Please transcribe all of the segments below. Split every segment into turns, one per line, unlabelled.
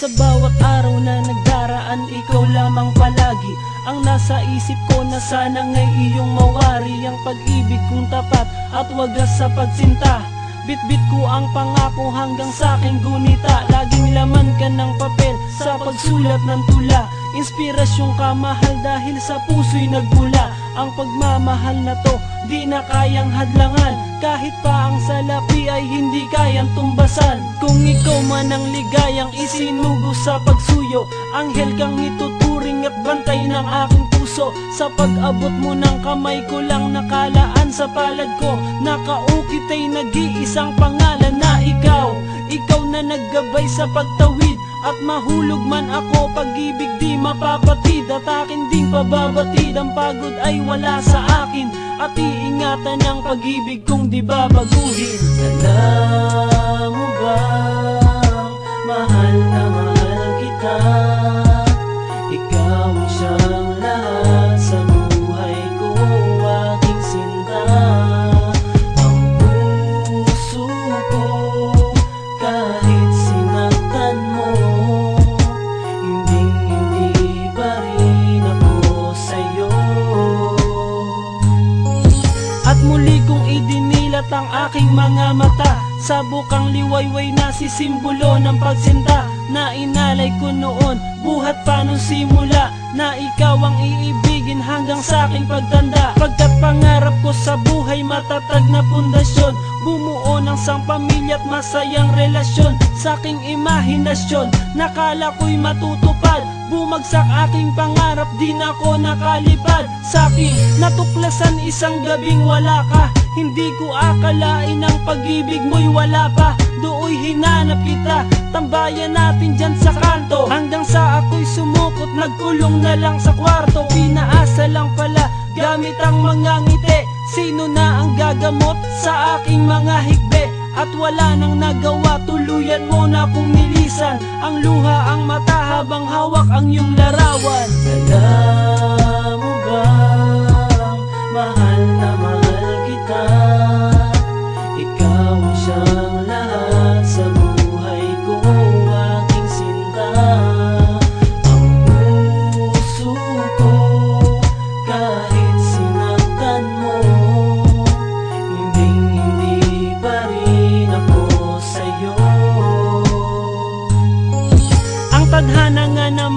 Sa bawat araw na nagdaraan Ikaw lamang palagi Ang nasa isip ko na sana ngay iyong mawari Ang pag-ibig kong tapat At wagas sa pagsinta. Bit-bit ko ang pangako hanggang sa aking gunita. Laging laman ka ng papel sa pagsulat ng tula. Inspirasyon ka mahal dahil sa puso'y nagmula Ang pagmamahal na to di na kayang hadlangan. Kahit pa ang salapi ay hindi kayang tumbasan Kung ikaw man ang ligayang isinugo sa pagsuyo Anghel kang ituturing at bantay ng aking puso. Sa pag-abot mo ng kamay ko lang nakalaan sa palad ko. Nakaukit ay nag-iisang pangalan na ikaw. Ikaw na naggabay sa pagtawid At mahulog man ako pag-ibig di mapapatid At akin ding pababatid Ang pagod ay wala sa akin. At iingatan ang pag-ibig kong di babaguhin. Alam mo ba Mahal na mahal kita muli kong idinilat ang aking mga mata. Sa bukang liwayway na si simbolo ng pagsinta. Na inalay ko noon, buhat pa nung simula. Na ikaw ang iibigin hanggang sa aking pagtanda. Pagkat pangarap ko sa buhay matatag na pundasyon. Bumuo ng sang pamilya at masayang relasyon. Sa aking imahinasyon, nakala ko'y matutupad Bumagsak aking pangarap, di na ako nakalipad. Sa aking natuklasan isang gabing wala ka. Hindi ko akalain ang pag-ibig mo'y wala pa. Dooy hinanap kita, tambayan natin dyan sa kanto. Hanggang sa ako'y sumukot, nagkulong na lang sa kwarto. Pinaasa lang pala, gamit ang mga ngiti. Sino na ang gagamot sa aking mga higbe at wala nang nagawa, tuluyan mo na kong nilisan Ang luha, ang mata habang hawak ang iyong larawan. Alam mo ba, mahal na mahal kita? Ikaw ang siyang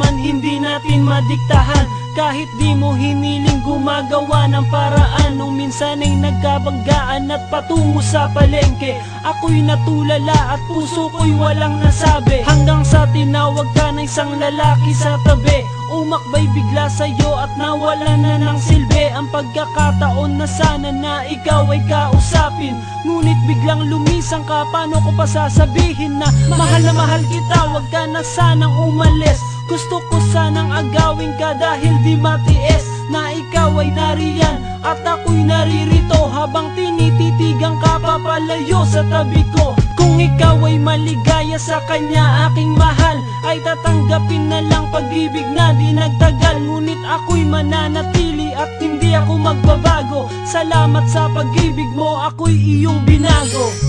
naman hindi natin madiktahan. Kahit di mo hiniling gumagawa ng paraan Nung minsan ay nagkabanggaan at patungo sa palengke. Ako'y natulala at puso ko'y walang nasabi. Hanggang sa tinawag ka ng isang lalaki sa tabi. Umakbay bigla sa'yo at nawala na ng silbi. Ang pagkakataon na sana na ikaw ay kausapin. Ngunit biglang lumisang ka, paano ko pa sasabihin na Mahal na mahal kita, wag ka na sanang umalis Gusto ko sanang agawin ka dahil di matiis Na ikaw ay nariyan at ako'y naririto Habang tinititigang ka papalayo sa tabi ko. Kung ikaw ay maligaya sa kanya aking mahal Ay tatanggapin na lang pag-ibig na di nagtagal. Ngunit ako'y mananatili at hindi ako magbabago. Salamat sa pag-ibig mo, ako'y iyong binago